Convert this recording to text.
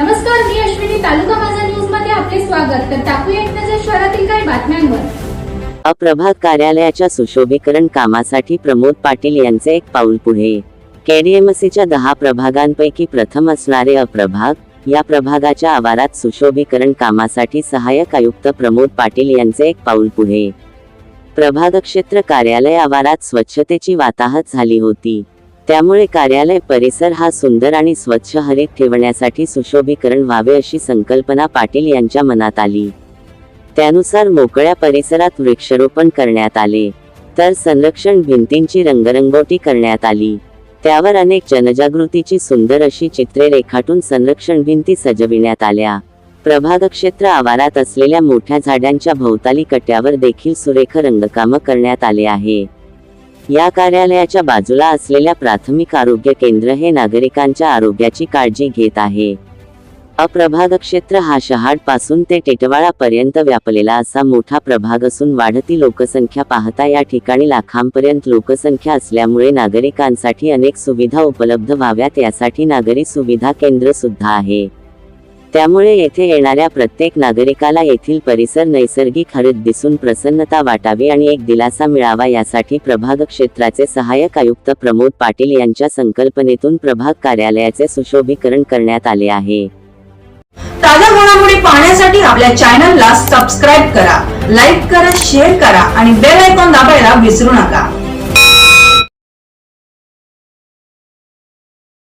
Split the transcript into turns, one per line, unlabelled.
नमस्कार मी अश्विनी. तालुका माझा न्यूजमध्ये आपले स्वागत. तर टाकूया एक नजर शहरातील काही बातम्यांवर.
अप्रभाग कार्यालयाच्या सुशोभीकरण कामासाठी प्रमोद पाटील यांचे एक पाऊल पुढे. केडीएमसीच्या दहा प्रभागांपैकी प्रथम असणारे अप्रभाग या प्रभागाच्या आवारात सुशोभीकरण कामासाठी सहाय्यक आयुक्त प्रमोद पाटील यांचे एक पाऊल पुढे. प्रभाग क्षेत्र कार्यालय आवारात स्वच्छतेची वाताहत झाली होती. त्यामुळे कार्यालय परिसर हा सुंदर आणि स्वच्छ हरित ठेवण्यासाठी सुशोभीकरण व्हावे अशी संकल्पना पाटील यांच्या मनात आली. त्यानुसार मोकळ्या परिसरात वृक्षारोपण करण्यात आले. तर संरक्षण भिंतींची रंगरंगोटी करण्यात आली. त्यावर अनेक जनजागृतीची सुंदर अशी चित्रे रेखाटून संरक्षण भिंती सजविण्यात आल्या. प्रभाग क्षेत्र आवारात असलेल्या मोठ्या झाडांच्या भोवताली कट्यावर देखील सुरेख रंगकाम करण्यात आले आहे. या कार्यालयाच्या बाजूला असलेल्या प्राथमिक आरोग्य केंद्र हे नागरिकांच्या आरोग्याची काळजी घेत आहे. अप्रभाग क्षेत्र हा शहाडपासून ते टेटवाळापर्यंत व्यापलेला असा मोठा प्रभाग असून वाढती लोकसंख्या पाहता या ठिकाणी लाखांपर्यंत लोकसंख्या असल्यामुळे नागरिकांसाठी अनेक सुविधा उपलब्ध व्हाव्यात यासाठी नागरी सुविधा केंद्र सुद्धा आहे. त्यामुळे येथे येणाऱ्या प्रत्येक नागरिकाला येथील परिसर नैसर्गिक हरित दिसून प्रसन्नता वाटावी आणि एक दिलासा मिळावा यासाठी प्रभाग क्षेत्राचे सहाय्यक आयुक्त प्रमोद पाटील यांच्या संकल्पनेतून प्रभाग कार्यालयाचे सुशोभीकरण करण्यात आले आहे.
ताज्या घडामोडी पाहण्यासाठी आपल्या चॅनलला सबस्क्राईब करा लाईक करा शेअर करा आणि बेल आयकॉन दाबायला विसरू नका.